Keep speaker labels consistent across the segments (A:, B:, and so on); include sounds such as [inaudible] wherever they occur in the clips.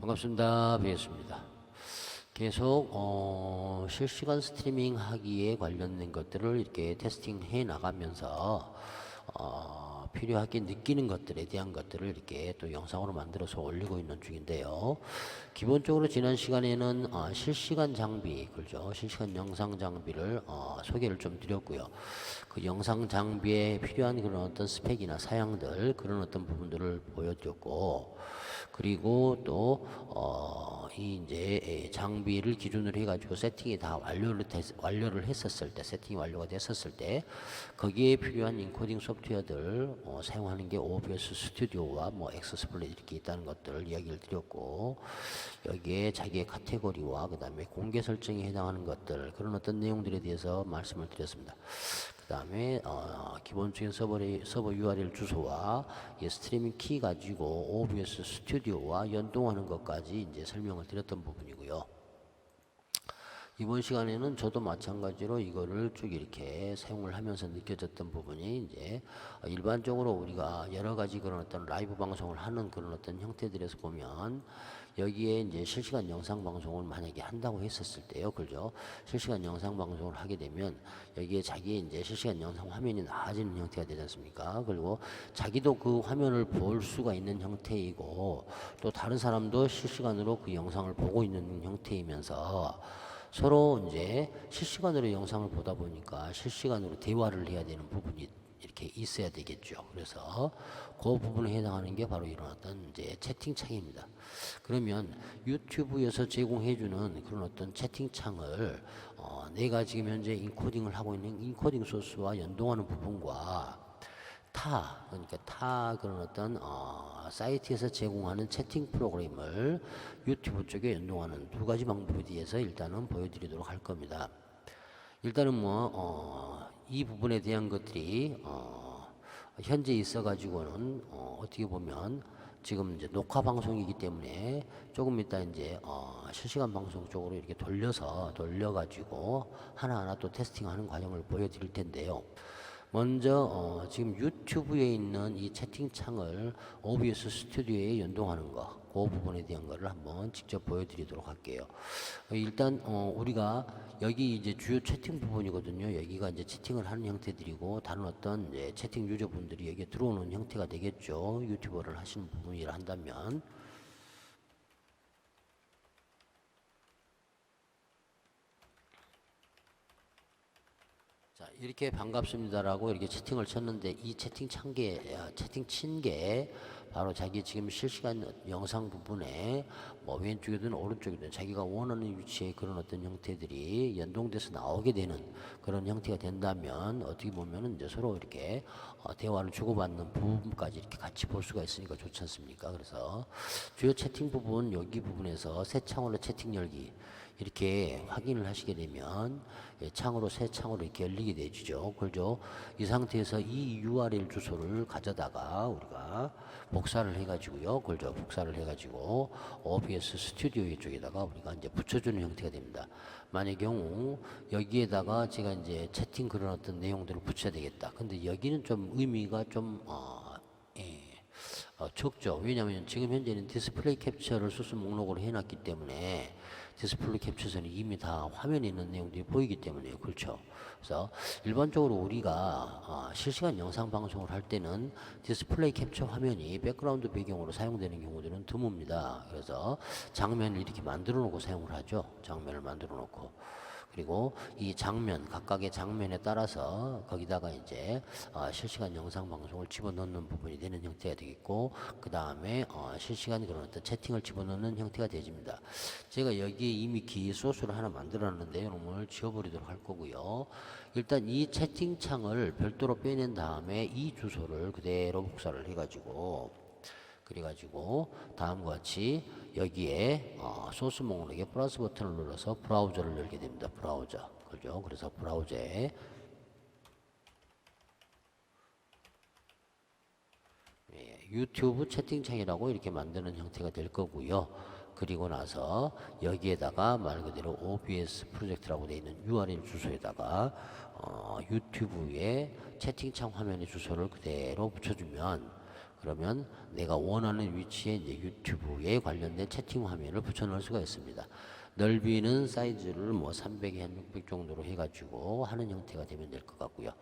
A: 반갑습니다. 뵙겠습니다. 계속 어, 실시간 스트리밍 하기에 관련된 것들을 이렇게 테스팅해 나가면서 어, 필요하게 느끼는 것들에 대한 것들을 이렇게 또 영상으로 만들어서 올리고 있는 중인데요. 기본적으로 지난 시간에는 어, 실시간 장비, 그렇죠? 실시간 영상 장비를 어, 소개를 좀 드렸고요. 그 영상 장비에 필요한 그런 어떤 스펙이나 사양들 그런 어떤 부분들을 보여드렸고 그리고 또, 어, 이 이제 장비를 기준으로 해가지고 세팅이 다 완료를, 됐, 완료를 했었을 때, 세팅이 완료가 됐었을 때, 거기에 필요한 인코딩 소프트웨어들, 어, 사용하는 게 OBS 스튜디오와 뭐 엑스스플릿 이렇게 있다는 것들을 이야기를 드렸고, 여기에 자기의 카테고리와 그 다음에 공개 설정에 해당하는 것들, 그런 어떤 내용들에 대해서 말씀을 드렸습니다. 그 다음에 어, 기본적인 서버 서버 URL 주소와 이 스트리밍 키 가지고 OBS 스튜디오와 연동하는 것까지 이제 설명을 드렸던 부분이고요. 이번 시간에는 저도 마찬가지로 이거를 쭉 이렇게 사용을 하면서 느껴졌던 부분이 이제 일반적으로 우리가 여러 가지 그런 어떤 라이브 방송을 하는 그런 어떤 형태들에서 보면 여기에 이제 실시간 영상 방송을 만약에 한다고 했었을 때요, 그죠? 실시간 영상 방송을 하게 되면 여기에 자기의 이제 실시간 영상 화면이 나아지는 형태가 되지 않습니까? 그리고 자기도 그 화면을 볼 수가 있는 형태이고 또 다른 사람도 실시간으로 그 영상을 보고 있는 형태이면서 서로 이제 실시간으로 영상을 보다 보니까 실시간으로 대화를 해야 되는 부분이 이렇게 있어야 되겠죠. 그래서 그 부분에 해당하는 게 바로 이런 어떤 이제 채팅창입니다. 그러면 유튜브에서 제공해주는 그런 어떤 채팅창을 어, 내가 지금 현재 인코딩을 하고 있는 인코딩 소스와 연동하는 부분과 타 그러니까 타 그런 어떤 어, 사이트에서 제공하는 채팅 프로그램을 유튜브 쪽에 연동하는 두 가지 방법에 대해서 일단은 보여드리도록 할 겁니다. 일단은 뭐 어, 이 부분에 대한 것들이 어, 현재 있어 가지고는 어, 어떻게 보면 지금 이제 녹화 방송이기 때문에 조금 이따 이제 어, 실시간 방송 쪽으로 이렇게 돌려서 돌려 가지고 하나하나 또 테스팅하는 과정을 보여드릴 텐데요. 먼저 어, 지금 유튜브에 있는 이 채팅창을 OBS 스튜디오에 연동하는 거, 그 부분에 대한 거를 한번 직접 보여드리도록 할게요. 어, 일단 어, 우리가 여기 이제 주요 채팅 부분이거든요. 여기가 이제 채팅을 하는 형태들이고 다른 어떤 이제 채팅 유저분들이 여기에 들어오는 형태가 되겠죠. 유튜버를 하시는 부분이라 한다면. 자, 이렇게 반갑습니다라고 이렇게 채팅을 쳤는데 이 채팅 찬 게 채팅 친 게 바로 자기 지금 실시간 영상 부분에 뭐 왼쪽이든 오른쪽이든 자기가 원하는 위치에 그런 어떤 형태들이 연동돼서 나오게 되는 그런 형태가 된다면 어떻게 보면은 이제 서로 이렇게 어, 대화를 주고받는 부분까지 이렇게 같이 볼 수가 있으니까 좋지 않습니까? 그래서 주요 채팅 부분 여기 부분에서 새 창으로 채팅 열기 이렇게 확인을 하시게 되면 예, 창으로 새 창으로 이렇게 열리게 되죠. 그죠? 이 상태에서 이 URL 주소를 가져다가 우리가 복사를 해가지고요. 그죠? 복사를 해가지고 OBS 스튜디오 이쪽에다가 우리가 이제 붙여주는 형태가 됩니다. 만의 경우 여기에다가 제가 이제 채팅 그런 어떤 내용들을 붙여야 되겠다. 근데 여기는 좀 의미가 좀 어, 예. 어, 적죠. 왜냐하면 지금 현재는 디스플레이 캡처를 소스 목록으로 해놨기 때문에 디스플레이 캡처에서는 이미 다 화면에 있는 내용들이 보이기 때문에 그렇죠. 그래서 일반적으로 우리가 어, 실시간 영상 방송을 할 때는 디스플레이 캡처 화면이 백그라운드 배경으로 사용되는 경우들은 드뭅니다. 그래서 장면을 이렇게 만들어 놓고 사용을 하죠. 장면을 만들어 놓고. 그리고 이 장면 각각의 장면에 따라서 거기다가 이제 어, 실시간 영상 방송을 집어넣는 부분이 되는 형태가 되겠고 그 다음에 어, 실시간 그런 어떤 채팅을 집어넣는 형태가 되집니다. 제가 여기에 이미 기 소스를 하나 만들었는데 오늘 지워버리도록 할 거고요. 일단 이 채팅창을 별도로 빼낸 다음에 이 주소를 그대로 복사를 해가지고 그래가지고 다음과 같이 여기에 어, 소스 목록에 플러스 버튼을 눌러서 브라우저를 열게 됩니다. 브라우저. 그죠? 그래서 브라우저에 예, 유튜브 채팅창이라고 이렇게 만드는 형태가 될 거고요. 그리고 나서 여기에다가 말 그대로 OBS 프로젝트라고 되어 있는 URL 주소에다가 어, 유튜브에 채팅창 화면의 주소를 그대로 붙여주면 그러면 내가 원하는 위치에 이제 유튜브에 관련된 채팅 화면을 붙여넣을 수가 있습니다. 넓이는 사이즈를 뭐 300에 한 600 정도로 해가지고 하는 형태가 되면 될 것 같고요.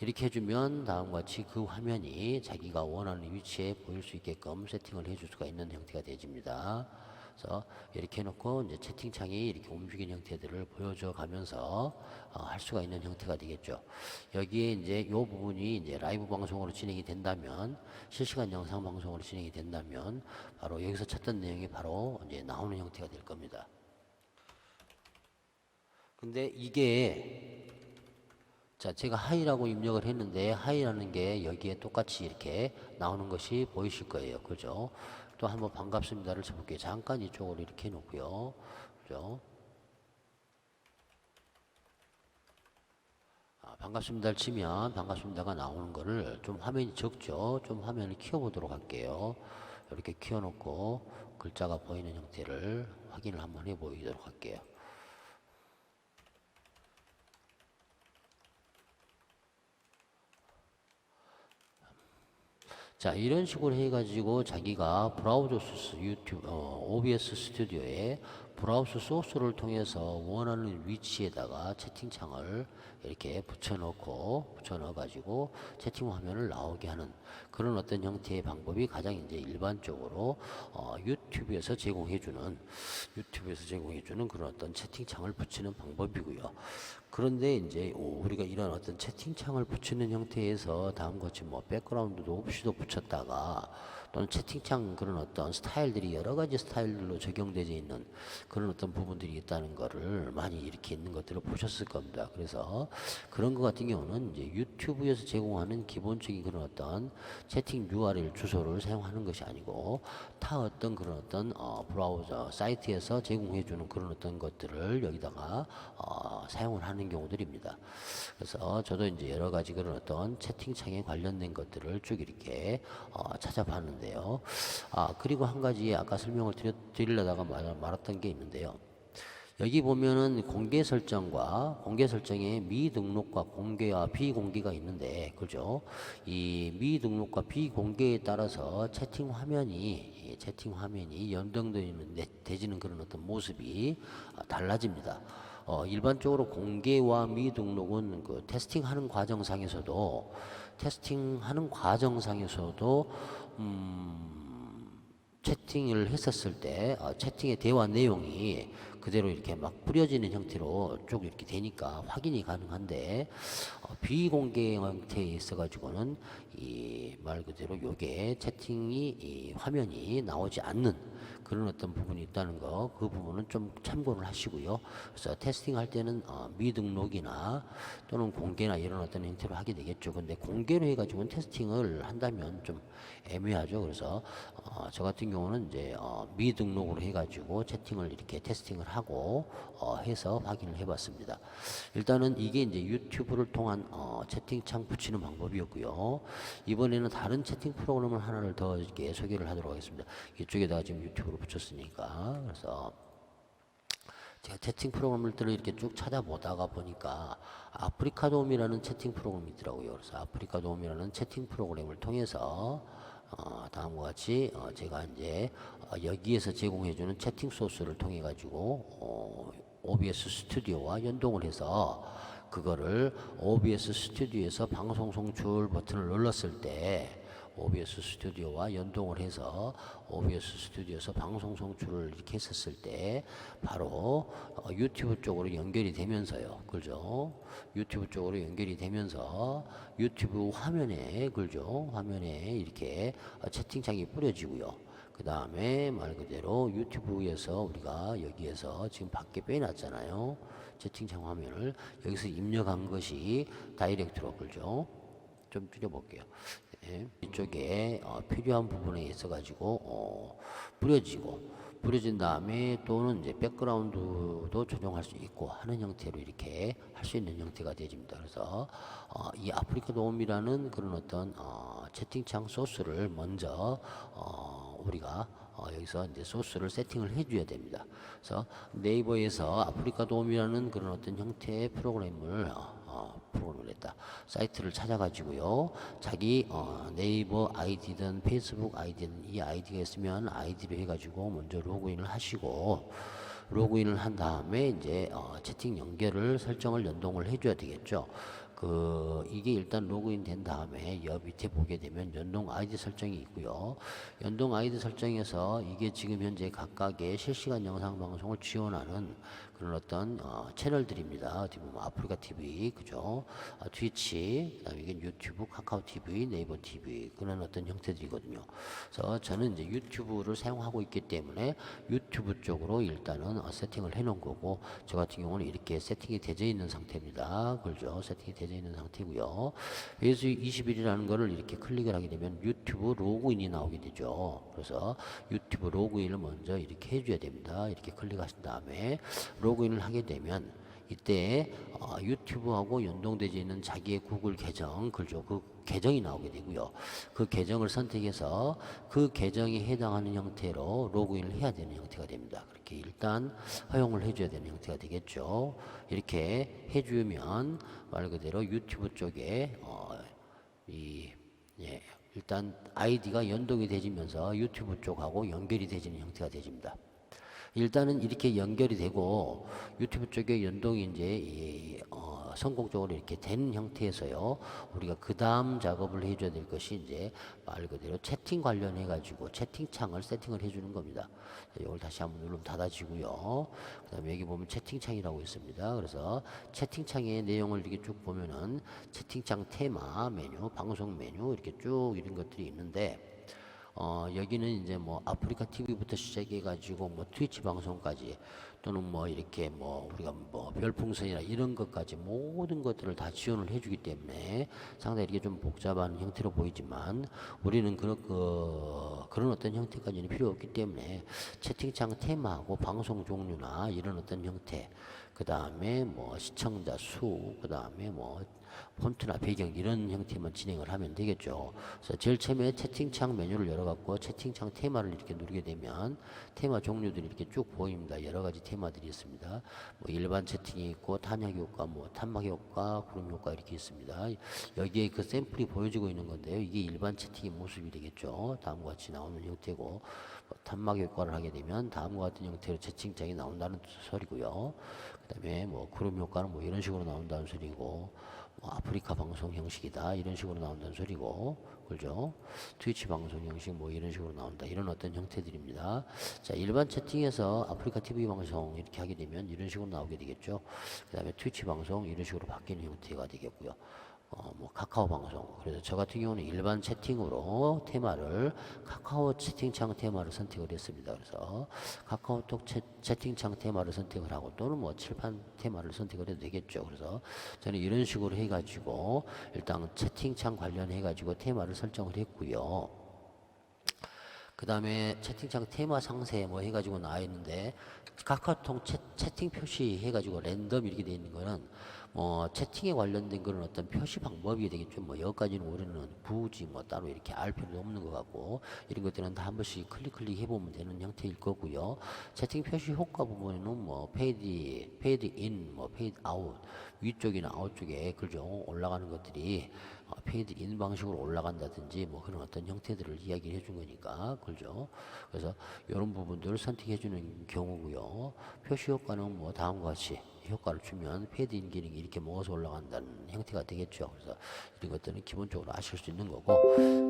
A: 이렇게 해주면 다음과 같이 그 화면이 자기가 원하는 위치에 보일 수 있게끔 세팅을 해줄 수가 있는 형태가 되집니다. 그래서 이렇게 해놓고 이제 채팅창이 이렇게 움직이는 형태들을 보여줘 가면서 어, 할 수가 있는 형태가 되겠죠. 여기에 이제 이 부분이 이제 라이브 방송으로 진행이 된다면 실시간 영상 방송으로 진행이 된다면 바로 여기서 찾던 내용이 바로 이제 나오는 형태가 될 겁니다. 근데 이게 자 제가 하이라고 입력을 했는데 하이라는 게 여기에 똑같이 이렇게 나오는 것이 보이실 거예요 그죠 또 한번 반갑습니다를 쳐볼게요. 잠깐 이쪽으로 이렇게 해놓고요. 그죠? 아, 반갑습니다를 치면 반갑습니다가 나오는 거를 좀 화면이 적죠? 좀 화면을 키워보도록 할게요. 이렇게 키워놓고 글자가 보이는 형태를 확인을 한번 해 보이도록 할게요 자 이런 식으로 해가지고 자기가 브라우저 소스 유튜브 어, OBS 스튜디오에 브라우저 소스를 통해서 원하는 위치에다가 채팅창을 이렇게 붙여넣고 붙여넣어 가지고 채팅 화면을 나오게 하는 그런 어떤 형태의 방법이 가장 이제 일반적으로 어, 유튜브에서 제공해주는 유튜브에서 제공해주는 그런 어떤 채팅창을 붙이는 방법이고요. 그런데 이제 오, 우리가 이런 어떤 채팅창을 붙이는 형태에서 다음과 같이 뭐 백그라운드도 없이도 붙였다가 또는 채팅창 그런 어떤 스타일들이 여러 가지 스타일들로 적용되어 있는 그런 어떤 부분들이 있다는 거를 많이 이렇게 있는 것들을 보셨을 겁니다. 그래서 그런 것 같은 경우는 이제 유튜브에서 제공하는 기본적인 그런 어떤 채팅 URL 주소를 사용하는 것이 아니고 타 어떤 그런 어떤 어, 브라우저 사이트에서 제공해 주는 그런 어떤 것들을 여기다가 어, 사용을 하는 경우들입니다. 그래서 저도 이제 여러 가지 그런 어떤 채팅창에 관련된 것들을 쭉 이렇게 어, 찾아봤는데요. 아 그리고 한 가지 아까 설명을 드려, 드리려다가 말, 말았던 게 있는데요. 여기 보면은 공개 설정과 공개 설정에 미등록과 공개와 비공개가 있는데 그죠? 이 미등록과 비공개에 따라서 채팅 화면이 이 채팅 화면이 연동되는 되지는 그런 어떤 모습이 아, 달라집니다. 어, 일반적으로 공개와 미등록은 그 테스팅하는 과정상에서도 테스팅하는 과정상에서도 음, 채팅을 했었을 때 어, 채팅의 대화 내용이 그대로 이렇게 막 뿌려지는 형태로 쭉 이렇게 되니까 확인이 가능한데 어, 비공개 형태에 있어 가지고는 이 말 그대로 요게 채팅이 이 화면이 나오지 않는 그런 어떤 부분이 있다는 거 그 부분은 좀 참고를 하시고요. 그래서 테스팅 할 때는 어, 미등록이나 또는 공개나 이런 어떤 형태로 하게 되겠죠. 근데 공개로 해가지고 테스팅을 한다면 좀 애매하죠. 그래서 어, 저 같은 경우는 이제 어, 미등록으로 해가지고 채팅을 이렇게 테스팅을 하고 어, 해서 확인을 해봤습니다. 일단은 이게 이제 유튜브를 통한 어, 채팅창 붙이는 방법이었고요. 이번에는 다른 채팅 프로그램을 하나를 더 이렇게 소개를 하도록 하겠습니다. 이쪽에다가 지금 유튜브로 붙였으니까 그래서 제가 채팅 프로그램들을 이렇게 쭉 찾아보다가 보니까 아프리카 도움이라는 채팅 프로그램이 있더라고요. 그래서 아프리카 도움이라는 채팅 프로그램을 통해서 어, 다음과 같이 어, 제가 이제 어, 여기에서 제공해주는 채팅 소스를 통해 가지고 어, OBS 스튜디오와 연동을 해서 그거를 OBS 스튜디오에서 방송 송출 버튼을 눌렀을 때 OBS 스튜디오와 연동을 해서 OBS 스튜디오에서 방송 송출을 이렇게 했었을 때 바로 어, 유튜브 쪽으로 연결이 되면서요. 그죠? 유튜브 쪽으로 연결이 되면서 유튜브 화면에 그죠? 화면에 이렇게 어, 채팅창이 뿌려지고요. 그 다음에 말 그대로 유튜브에서 우리가 여기에서 지금 밖에 빼놨잖아요. 채팅창 화면을 여기서 입력한 것이 다이렉트로 그죠? 좀 줄여볼게요. 네. 이쪽에 어, 필요한 부분에 있어 가지고 어, 뿌려지고 뿌려진 다음에 또는 이제 백그라운드도 조정할 수 있고 하는 형태로 이렇게 할 수 있는 형태가 되집니다. 그래서 어, 이 아프리카 도움이라는 그런 어떤 어, 채팅창 소스를 먼저 어, 우리가 어, 여기서 이제 소스를 세팅을 해줘야 됩니다. 그래서 네이버에서 아프리카 돔이라는 그런 어떤 형태의 프로그램을 어, 어, 프로그램을 했다. 사이트를 찾아가지고요. 자기 어, 네이버 아이디든 페이스북 아이디든 이 아이디가 있으면 아이디로 해가지고 먼저 로그인을 하시고 로그인을 한 다음에 이제 어, 채팅 연결을 설정을 연동을 해줘야 되겠죠. 그 이게 일단 로그인 된 다음에 옆 밑에 보게 되면 연동 아이디 설정이 있고요. 연동 아이디 설정에서 이게 지금 현재 각각의 실시간 영상 방송을 지원하는 그런 어떤 어, 채널들입니다. 어떻게 보면 아프리카 TV, 그죠? 아, 트위치, 그다음에 이게 유튜브, 카카오 TV, 네이버 TV 그런 어떤 형태들이거든요. 그래서 저는 이제 유튜브를 사용하고 있기 때문에 유튜브 쪽으로 일단은 어, 세팅을 해놓은 거고 저 같은 경우는 이렇게 세팅이 되어 있는 상태입니다. 그죠? 세팅이 되어 있는 상태고요. 그래서 20일이라는 거를 이렇게 클릭을 하게 되면 유튜브 로그인이 나오게 되죠. 그래서 유튜브 로그인을 먼저 이렇게 해줘야 됩니다. 이렇게 클릭하신 다음에 로 그인을 하게 되면 이때 어, 유튜브하고 연동되어 있는 자기의 구글 계정 그죠? 그 계정이 나오게 되고요. 그 계정을 선택해서 그 계정에 해당하는 형태로 로그인을 해야 되는 형태가 됩니다. 그렇게 일단 허용을 해줘야 되는 형태가 되겠죠. 이렇게 해주면 말 그대로 유튜브 쪽에 어, 이 예, 일단 아이디가 연동이 되지면서 유튜브 쪽하고 연결이 되지는 형태가 되집니다. 일단은 이렇게 연결이 되고 유튜브 쪽에 연동이 이제 이, 어, 성공적으로 이렇게 된 형태에서요 우리가 그 다음 작업을 해줘야 될 것이 이제 말 그대로 채팅 관련해 가지고 채팅창을 세팅을 해주는 겁니다. 이걸 다시 한번 누르면 닫아지고요. 그다음에 여기 보면 채팅창이라고 있습니다. 그래서 채팅창의 내용을 이렇게 쭉 보면은 채팅창 테마 메뉴, 방송 메뉴 이렇게 쭉 이런 것들이 있는데. 어, 여기는 이제 뭐 아프리카 TV부터 시작해 가지고 뭐 트위치 방송까지 또는 뭐 이렇게 뭐 우리가 뭐 별풍선이나 이런 것까지 모든 것들을 다 지원을 해주기 때문에 상당히 이게 좀 복잡한 형태로 보이지만 우리는 그런 그 그런 어떤 형태까지는 필요 없기 때문에 채팅창 테마하고 방송 종류나 이런 어떤 형태 그 다음에 뭐 시청자 수, 그 다음에 뭐 폰트나 배경 이런 형태만 진행을 하면 되겠죠. 그래서 제일 처음에 채팅창 메뉴를 열어갖고 채팅창 테마를 이렇게 누르게 되면 테마 종류들이 이렇게 쭉 보입니다. 여러 가지 테마들이 있습니다. 뭐 일반 채팅이 있고 탄약 효과, 뭐 탄막 효과, 구름 효과 이렇게 있습니다. 여기에 그 샘플이 보여지고 있는 건데요. 이게 일반 채팅의 모습이 되겠죠. 다음과 같이 나오는 형태고 뭐 탄막 효과를 하게 되면 다음과 같은 형태로 채팅창이 나온다는 소리고요. 그다음에 뭐 구름 효과는 뭐 이런 식으로 나온다는 소리고 뭐 아프리카 방송 형식이다 이런 식으로 나온다는 소리고 그죠? 트위치 방송 형식 뭐 이런 식으로 나온다 이런 어떤 형태들입니다. 자 일반 채팅에서 아프리카 TV 방송 이렇게 하게 되면 이런 식으로 나오게 되겠죠. 그 다음에 트위치 방송 이런 식으로 바뀌는 형태가 되겠고요 어, 뭐 카카오 방송. 그래서 저 같은 경우는 일반 채팅으로 테마를 카카오 채팅창 테마를 선택을 했습니다. 그래서 카카오톡 채, 채팅창 테마를 선택을 하고 또는 뭐 칠판 테마를 선택을 해도 되겠죠. 그래서 저는 이런 식으로 해가지고 일단 채팅창 관련해가지고 테마를 설정을 했고요. 그 다음에 채팅창 테마 상세 뭐 해가지고 나와 있는데 카카오톡 채, 채팅 표시 해가지고 랜덤 이렇게 돼 있는 거는 뭐 채팅에 관련된 그런 어떤 표시 방법이 되겠죠. 뭐 여기까지는 우리는 굳이 뭐 따로 이렇게 알 필요도 없는 것 같고 이런 것들은 다 한 번씩 클릭 클릭 해보면 되는 형태일 거고요. 채팅 표시 효과 부분에는 뭐 페이드 페이드 인, 뭐 페이드 아웃 위쪽이나 아웃 쪽에 그죠 올라가는 것들이 어, 페이드 인 방식으로 올라간다든지 뭐 그런 어떤 형태들을 이야기를 해준 거니까 그죠. 그래서 이런 부분들을 선택해 주는 경우고요. 표시 효과는 뭐 다음과 같이 효과를 주면 패드 인 기능이 이렇게 모아서 올라간다는 형태가 되겠죠. 그래서 이런 것들은 기본적으로 아실 수 있는 거고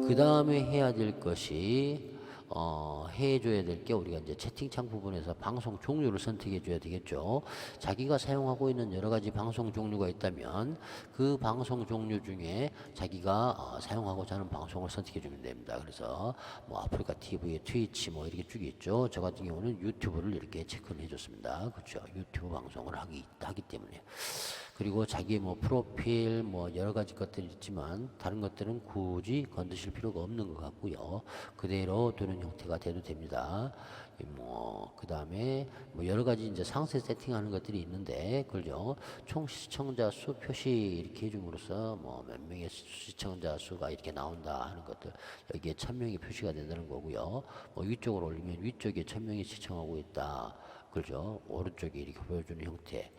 A: 그 다음에 해야 될 것이 어, 해줘야 될 게 우리가 이제 채팅창 부분에서 방송 종류를 선택해 줘야 되겠죠. 자기가 사용하고 있는 여러 가지 방송 종류가 있다면 그 방송 종류 중에 자기가 어, 사용하고자 하는 방송을 선택해 주면 됩니다. 그래서 뭐 아프리카 TV, 트위치 뭐 이렇게 쭉 있죠. 저 같은 경우는 유튜브를 이렇게 체크를 해줬습니다. 그렇죠. 유튜브 방송을 하기 하기 때문에. 그리고 자기의 뭐 프로필 뭐 여러 가지 것들이 있지만 다른 것들은 굳이 건드실 필요가 없는 것 같고요. 그대로 두는 형태가 돼도 됩니다. 어, 그 다음에 뭐 여러 가지 이제 상세 세팅하는 것들이 있는데, 그죠? 총 시청자 수 표시 이렇게 해줌으로써 뭐 몇 명의 시청자 수가 이렇게 나온다 하는 것들, 여기에 천 명이 표시가 된다는 거고요. 뭐 위쪽으로 올리면 위쪽에 천 명이 시청하고 있다. 그죠? 오른쪽에 이렇게 보여주는 형태.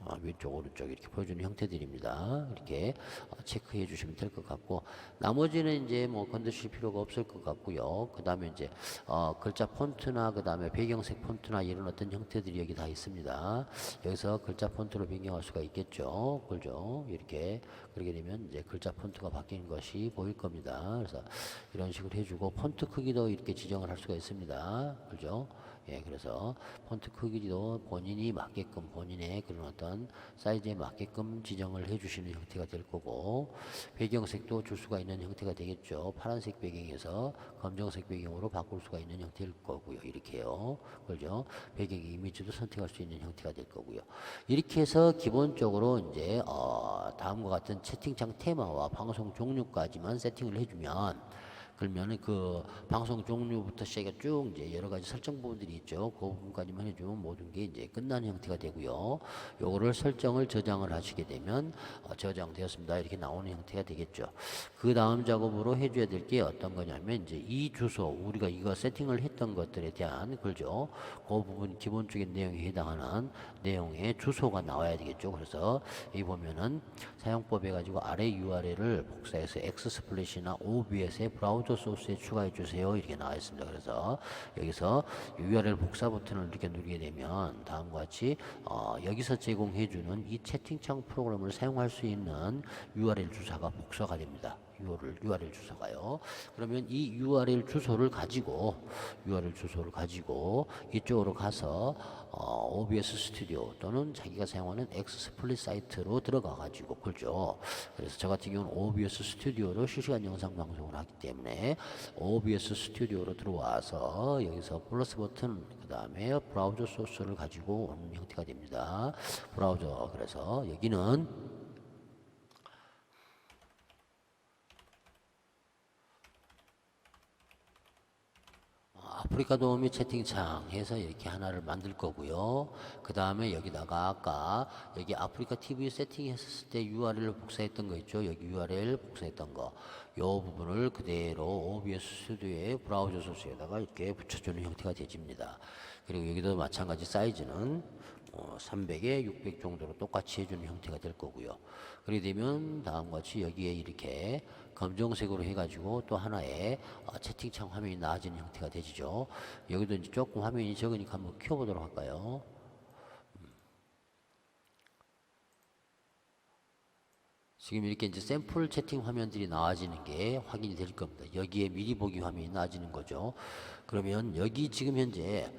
A: 어, 왼쪽 오른쪽 이렇게 보여주는 형태들입니다. 이렇게 어, 체크해 주시면 될 것 같고 나머지는 이제 뭐 건드실 필요가 없을 것 같고요. 그 다음에 이제 어, 글자 폰트나 그 다음에 배경색 폰트나 이런 어떤 형태들이 여기 다 있습니다. 여기서 글자 폰트로 변경할 수가 있겠죠. 그죠? 이렇게 그렇게 되면 이제 글자 폰트가 바뀌는 것이 보일 겁니다. 그래서 이런 식으로 해주고 폰트 크기도 이렇게 지정을 할 수가 있습니다. 그죠? 예, 그래서 폰트 크기도 본인이 맞게끔 본인의 그런 어떤 사이즈에 맞게끔 지정을 해주시는 형태가 될 거고 배경색도 줄 수가 있는 형태가 되겠죠. 파란색 배경에서 검정색 배경으로 바꿀 수가 있는 형태일 거고요. 이렇게요. 그죠? 배경 이미지도 선택할 수 있는 형태가 될 거고요. 이렇게 해서 기본적으로 이제 어, 다음과 같은 채팅창 테마와 방송 종류까지만 세팅을 해주면 그러면은 그 방송 종류부터 시작해 쭉 이제 여러 가지 설정 부분들이 있죠. 그 부분까지만 해주면 모든 게 이제 끝나는 형태가 되고요. 요거를 설정을 저장을 하시게 되면 어, 저장되었습니다. 이렇게 나오는 형태가 되겠죠. 그 다음 작업으로 해줘야 될 게 어떤 거냐면 이제 이 주소 우리가 이거 세팅을 했던 것들에 대한 그죠. 그 부분 기본적인 내용에 해당하는 내용의 주소가 나와야 되겠죠. 그래서 이 보면은 사용법 해가지고 아래 URL을 복사해서 엑스스플릿이나 OBS의 브라우저 소스에 추가해 주세요. 이렇게 나와 있습니다. 그래서 여기서 URL 복사 버튼을 이렇게 누르게 되면 다음과 같이 어, 여기서 제공해 주는 이 채팅창 프로그램을 사용할 수 있는 URL 주소가 복사가 됩니다. URL, URL 주소가요. 그러면 이 URL 주소를 가지고 URL 주소를 가지고 이쪽으로 가서 어, OBS 스튜디오 또는 자기가 사용하는 엑스플릿 사이트로 들어가 가지고 그죠. 그래서 저 같은 경우는 OBS 스튜디오로 실시간 영상 방송을 하기 때문에 OBS 스튜디오로 들어와서 여기서 플러스 버튼 그 다음에 브라우저 소스를 가지고 오는 형태가 됩니다. 브라우저 그래서 여기는 아프리카 도우미 채팅창 해서 이렇게 하나를 만들 거고요. 그 다음에 여기다가 아까 여기 아프리카 TV 세팅했을 때 URL을 복사했던 거 있죠. 여기 URL 복사했던 거. 요 부분을 그대로 OBS 스튜디오의 브라우저 소스에다가 이렇게 붙여주는 형태가 되집니다. 그리고 여기도 마찬가지 사이즈는 어, 300에 600 정도로 똑같이 해주는 형태가 될 거고요. 그렇게 되면 다음과 같이 여기에 이렇게 검정색으로 해가지고 또 하나의 어, 채팅창 화면이 나아지는 형태가 되죠. 여기도 이제 조금 화면이 적으니까 한번 켜보도록 할까요? 음. 지금 이렇게 이제 샘플 채팅 화면들이 나와지는 게 확인이 될 겁니다. 여기에 미리 보기 화면이 나와지는 거죠. 그러면 여기 지금 현재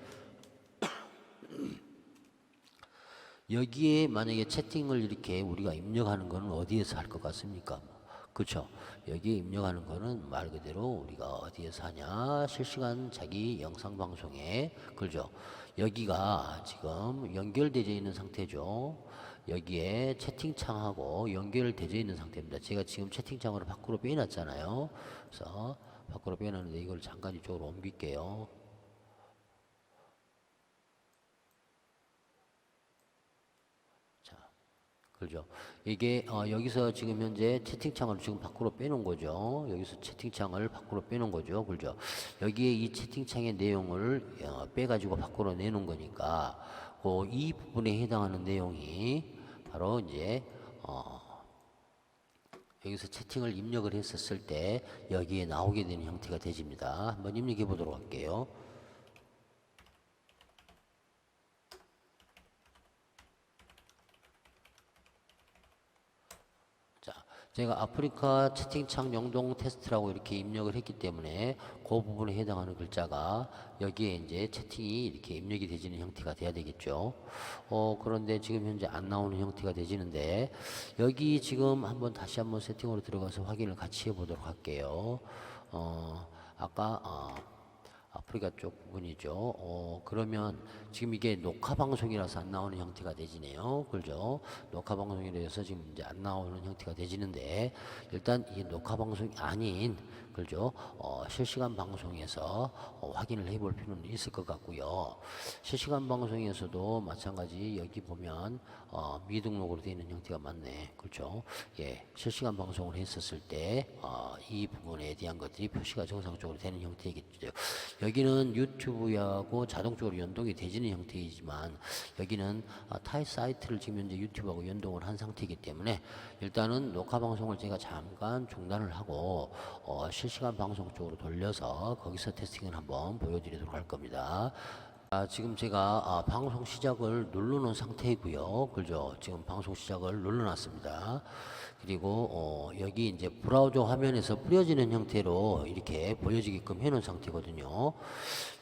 A: [coughs] 여기에 만약에 채팅을 이렇게 우리가 입력하는 거는 어디에서 할 것 같습니까? 그렇죠. 여기에 입력하는 거는 말 그대로 우리가 어디에서 하냐 실시간 자기 영상 방송에 그죠. 여기가 지금 연결되어 있는 상태죠. 여기에 채팅창하고 연결되어 있는 상태입니다. 제가 지금 채팅창으로 밖으로 빼놨잖아요. 그래서 밖으로 빼놨는데 이걸 잠깐 이쪽으로 옮길게요. 그죠. 이게 어, 여기서 지금 현재 채팅창을 지금 밖으로 빼놓은 거죠. 여기서 채팅창을 밖으로 빼놓은 거죠. 그죠. 여기에 이 채팅창의 내용을 어, 빼가지고 밖으로 내놓은 거니까 그이 부분에 해당하는 내용이 바로 이제 어, 여기서 채팅을 입력을 했었을 때 여기에 나오게 되는 형태가 되집니다. 한번 입력해 보도록 할게요. 자, 제가 아프리카 채팅창 영동 테스트라고 이렇게 입력을 했기 때문에 그 부분에 해당하는 글자가 여기에 이제 채팅이 이렇게 입력이 되지는 형태가 돼야 되겠죠. 어, 그런데 지금 현재 안 나오는 형태가 되지는데 여기 지금 한번 다시 한번 세팅으로 들어가서 확인을 같이 해보도록 할게요. 어, 아까 어, 아프리카 쪽 부분이죠. 어, 그러면 지금 이게 녹화 방송이라서 안 나오는 형태가 되지네요. 그죠? 녹화 방송이라서 지금 이제 안 나오는 형태가 되지는데 일단 이 녹화 방송이 아닌 그죠? 어, 실시간 방송에서 어, 확인을 해볼 필요는 있을 것 같고요. 실시간 방송에서도 마찬가지 여기 보면 어, 미등록으로 되어 있는 형태가 많네. 그렇죠? 예, 실시간 방송을 했었을 때, 어, 이 부분에 대한 것들이 표시가 정상적으로 되는 형태이겠죠. 여기는 유튜브하고 자동적으로 연동이 되지는 형태이지만, 여기는 어, 타이 사이트를 지금 현재 유튜브하고 연동을 한 상태이기 때문에, 일단은 녹화 방송을 제가 잠깐 중단을 하고, 어, 실 시간 방송 쪽으로 돌려서 거기서 테스팅을 한번 보여드리도록 할 겁니다. 아, 지금 제가 아, 방송 시작을 눌러놓은 상태이고요. 그죠? 지금 방송 시작을 눌러놨습니다. 그리고 어, 여기 이제 브라우저 화면에서 뿌려지는 형태로 이렇게 보여지게끔 해놓은 상태거든요.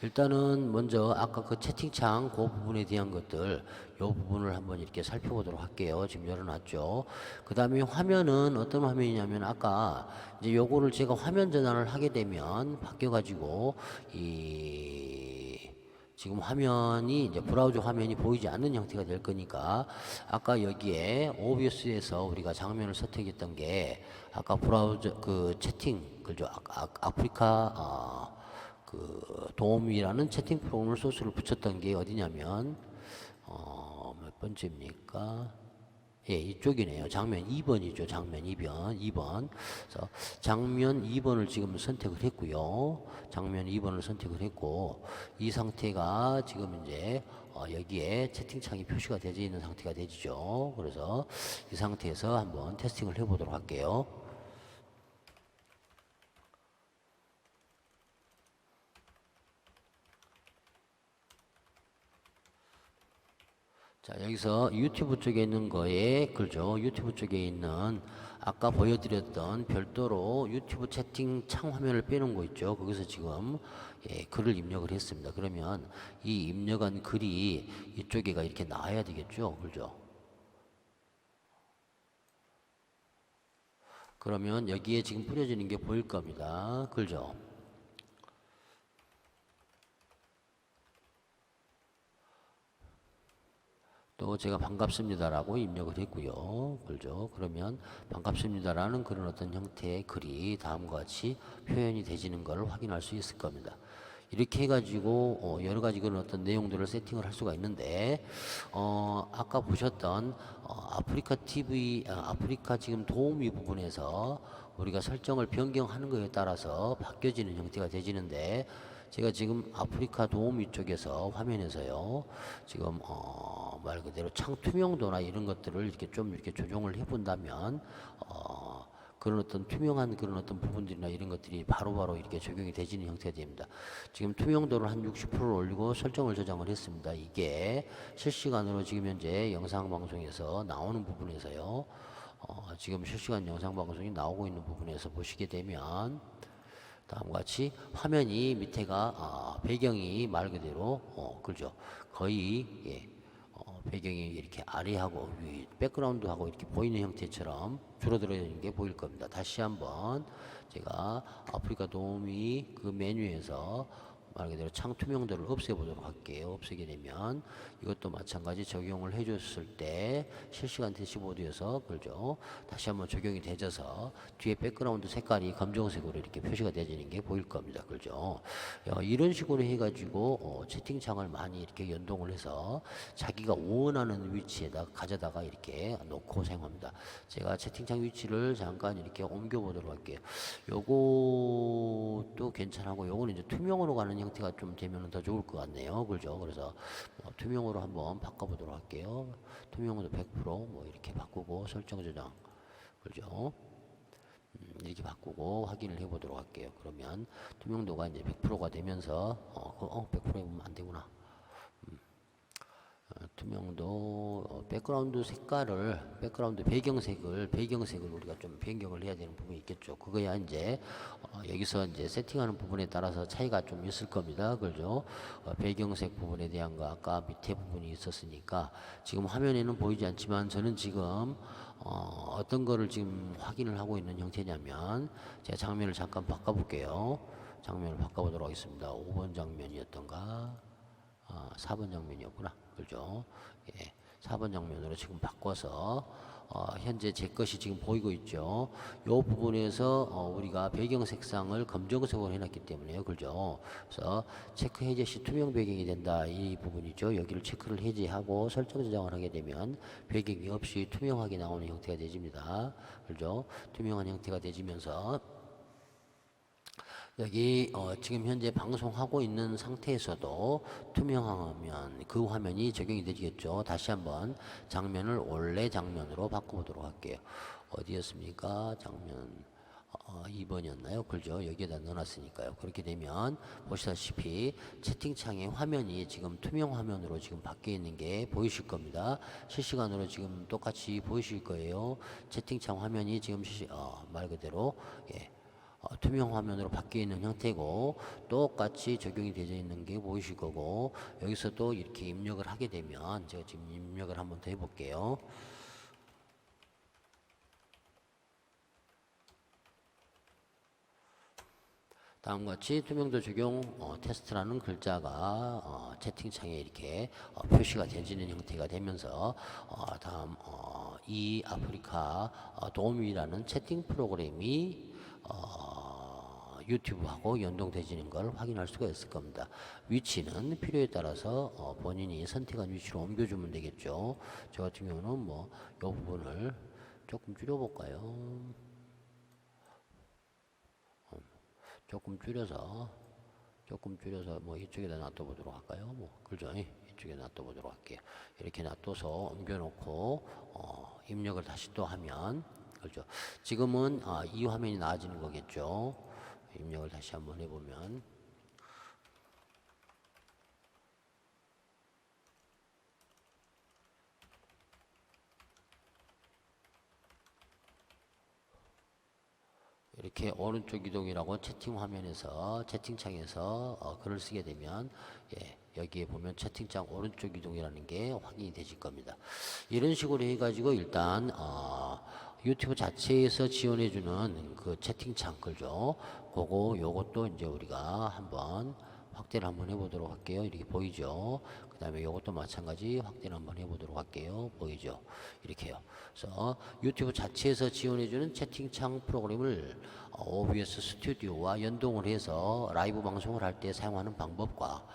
A: 일단은 먼저 아까 그 채팅창 그 부분에 대한 것들 요 부분을 한번 이렇게 살펴보도록 할게요. 지금 열어놨죠. 그 다음에 화면은 어떤 화면이냐면 아까 이제 요거를 제가 화면 전환을 하게 되면 바뀌어가지고 이 지금 화면이 이제 브라우저 화면이 보이지 않는 형태가 될 거니까 아까 여기에 오비스에서 우리가 장면을 선택했던 게 아까 브라우저 그 채팅 그죠 아, 아, 프리카 어, 그 도움이라는 채팅 프로그램을 소스를 붙였던 게 어디냐면 어, 몇 번째입니까? 예, 이쪽이네요. 장면 2번이죠. 장면 2번, 2번. 그래서 장면 2번을 지금 선택을 했고요. 장면 2번을 선택을 했고 이 상태가 지금 이제 어, 여기에 채팅창이 표시가 되어 있는 상태가 되죠. 그래서 이 상태에서 한번 테스팅을 해 보도록 할게요. 자, 여기서 유튜브 쪽에 있는 거에, 그죠? 유튜브 쪽에 있는 아까 보여드렸던 별도로 유튜브 채팅창 화면을 빼놓은 거 있죠? 거기서 지금 예, 글을 입력을 했습니다. 그러면 이 입력한 글이 이쪽에가 이렇게 나와야 되겠죠? 그죠? 그러면 여기에 지금 뿌려지는 게 보일 겁니다. 그죠? 또 제가 반갑습니다라고 입력을 했고요. 그죠? 그러면 반갑습니다라는 그런 어떤 형태의 글이 다음과 같이 표현이 되지는 것을 확인할 수 있을 겁니다. 이렇게 해가지고 어, 여러 가지 그런 어떤 내용들을 세팅을 할 수가 있는데 어, 아까 보셨던 어, 아프리카 TV 아, 아프리카 지금 도우미 부분에서 우리가 설정을 변경하는 것에 따라서 바뀌어지는 형태가 되지는데 제가 지금 아프리카 도우미 쪽에서 화면에서요 지금 어, 말 그대로 창 투명도나 이런 것들을 이렇게 좀 이렇게 조정을 해본다면 어, 그런 어떤 투명한 그런 어떤 부분들이나 이런 것들이 바로바로 이렇게 적용이 되지는 형태가 됩니다. 지금 투명도를 한 60%를 올리고 설정을 저장을 했습니다. 이게 실시간으로 지금 현재 영상 방송에서 나오는 부분에서요. 어, 지금 실시간 영상 방송이 나오고 있는 부분에서 보시게 되면 다음과 같이 화면이 밑에가 아, 배경이 말 그대로 어, 그죠 거의 예, 어, 배경이 이렇게 아래하고 위 백그라운드하고 이렇게 보이는 형태처럼 줄어들어 있는 게 보일 겁니다. 다시 한번 제가 아프리카 도우미 그 메뉴에서 말 그대로 창 투명도를 없애보도록 할게요. 없애게 되면 이것도 마찬가지 적용을 해줬을 때 실시간 대시보드에서 그죠 다시 한번 적용이 되져서 뒤에 백그라운드 색깔이 검정색으로 이렇게 표시가 되지는 게 보일 겁니다. 그죠 어, 이런 식으로 해가지고 어, 채팅창을 많이 이렇게 연동을 해서 자기가 원하는 위치에다 가져다가 이렇게 놓고 사용합니다. 제가 채팅창 위치를 잠깐 이렇게 옮겨보도록 할게요. 요것도 괜찮고 요거는 이제 투명으로 가는 형태가 좀 되면 더 좋을 것 같네요. 그죠? 그래서 뭐 투명으로 한번 바꿔보도록 할게요. 투명도 100%뭐 이렇게 바꾸고 설정 저장. 그죠? 음, 이렇게 바꾸고 확인을 해보도록 할게요. 그러면 투명도가 이제 100%가 되면서 어, 그, 어100% 해보면 안 되구나. 어, 투명도 어, 백그라운드 색깔을 백그라운드 배경색을 배경색을 우리가 좀 변경을 해야 되는 부분이 있겠죠. 그거야 이제 어, 여기서 이제 세팅하는 부분에 따라서 차이가 좀 있을 겁니다. 그죠? 어, 배경색 부분에 대한 거 아까 밑에 부분이 있었으니까 지금 화면에는 보이지 않지만 저는 지금 어, 어떤 거를 지금 확인을 하고 있는 형태냐면 제가 장면을 잠깐 바꿔볼게요. 장면을 바꿔보도록 하겠습니다. 5번 장면이었던가? 아, 4번 장면이었구나. 그죠? 예. 4번 장면으로 지금 바꿔서 어, 현재 제 것이 지금 보이고 있죠. 이 부분에서 어, 우리가 배경 색상을 검정색으로 해놨기 때문에요. 그죠? 그래서 체크 해제 시 투명 배경이 된다. 이 부분이죠. 여기를 체크를 해제하고 설정 저장을 하게 되면 배경이 없이 투명하게 나오는 형태가 되집니다. 그죠? 투명한 형태가 되지면서 여기 어, 지금 현재 방송하고 있는 상태에서도 투명하면 그 화면이 적용이 되겠죠. 다시 한번 장면을 원래 장면으로 바꿔보도록 할게요. 어디였습니까? 장면 어, 2번이었나요? 그죠? 여기에다 넣어놨으니까요. 그렇게 되면 보시다시피 채팅창의 화면이 지금 투명 화면으로 지금 바뀌어 있는 게 보이실 겁니다. 실시간으로 지금 똑같이 보이실 거예요. 채팅창 화면이 지금 실시, 어, 말 그대로 예. 어, 투명 화면으로 바뀌어 있는 형태고 똑같이 적용이 되어 있는 게 보이실 거고 여기서 또 이렇게 입력을 하게 되면 제가 지금 입력을 한번 더 해볼게요. 다음과 같이 투명도 적용 어, 테스트라는 글자가 어, 채팅창에 이렇게 어, 표시가 되지는 형태가 되면서 어, 다음 어, 이 아프리카 어, 도우미라는 채팅 프로그램이 어, 유튜브하고 연동되지는 걸 확인할 수가 있을 겁니다. 위치는 필요에 따라서 어, 본인이 선택한 위치로 옮겨주면 되겠죠. 저 같은 경우는 뭐 이 부분을 조금 줄여볼까요? 조금 줄여서 조금 줄여서 뭐 이쪽에다 놔둬보도록 할까요? 뭐 그죠? 이쪽에 놔둬보도록 할게요. 이렇게 놔둬서 옮겨놓고 어, 입력을 다시 또 하면 그죠? 지금은 아, 이 화면이 나아지는 거겠죠? 입력을 다시 한번 해보면 이렇게 오른쪽 이동이라고 채팅 화면에서 채팅창에서 어, 글을 쓰게 되면 예, 여기에 보면 채팅창 오른쪽 이동이라는 게 확인이 되실 겁니다. 이런 식으로 해가지고 일단 어, 유튜브 자체에서 지원해주는 그 채팅창 글죠. 그거 요것도 이제 우리가 한번 확대를 한번 해보도록 할게요. 이렇게 보이죠? 그 다음에 이것도 마찬가지 확대를 한번 해보도록 할게요. 보이죠? 이렇게요. 그래서 유튜브 자체에서 지원해주는 채팅창 프로그램을 어, OBS 스튜디오와 연동을 해서 라이브 방송을 할 때 사용하는 방법과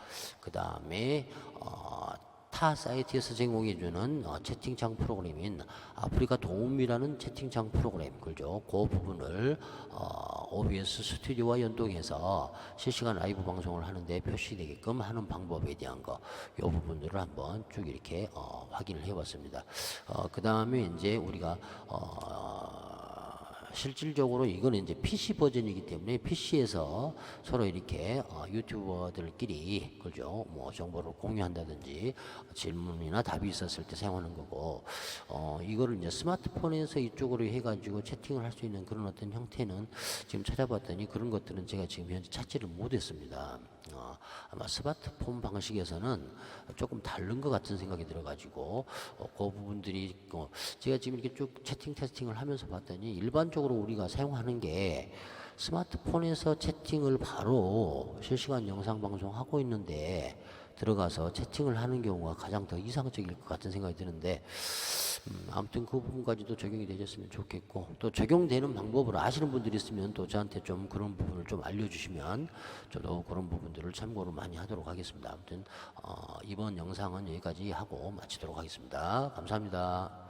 A: 그 다음에 어, 타 사이트에서 제공해주는 어, 채팅창 프로그램인 아프리카 도움이라는 채팅창 프로그램 그죠? 그 부분을 어, OBS 스튜디오와 연동해서 실시간 라이브 방송을 하는데 표시되게끔 하는 방법에 대한 거, 이 부분들을 한번 쭉 이렇게 어, 확인을 해봤습니다. 어, 그 다음에 이제 우리가 어, 실질적으로 이거는 이제 PC 버전이기 때문에 PC에서 서로 이렇게 어, 유튜버들끼리 그죠 뭐 정보를 공유한다든지 질문이나 답이 있었을 때 사용하는 거고 어 이거를 이제 스마트폰에서 이쪽으로 해가지고 채팅을 할 수 있는 그런 어떤 형태는 지금 찾아봤더니 그런 것들은 제가 지금 현재 찾지를 못했습니다. 어, 아마 스마트폰 방식에서는 조금 다른 것 같은 생각이 들어가지고 어, 그 부분들이 어, 제가 지금 이렇게 쭉 채팅 테스팅을 하면서 봤더니 일반적으로 우리가 사용하는 게 스마트폰에서 채팅을 바로 실시간 영상 방송하고 있는데 들어가서 채팅을 하는 경우가 가장 더 이상적일 것 같은 생각이 드는데 음, 아무튼 그 부분까지도 적용이 되셨으면 좋겠고 또 적용되는 방법을 아시는 분들이 있으면 또 저한테 좀 그런 부분을 좀 알려주시면 저도 그런 부분들을 참고로 많이 하도록 하겠습니다. 아무튼 어, 이번 영상은 여기까지 하고 마치도록 하겠습니다. 감사합니다.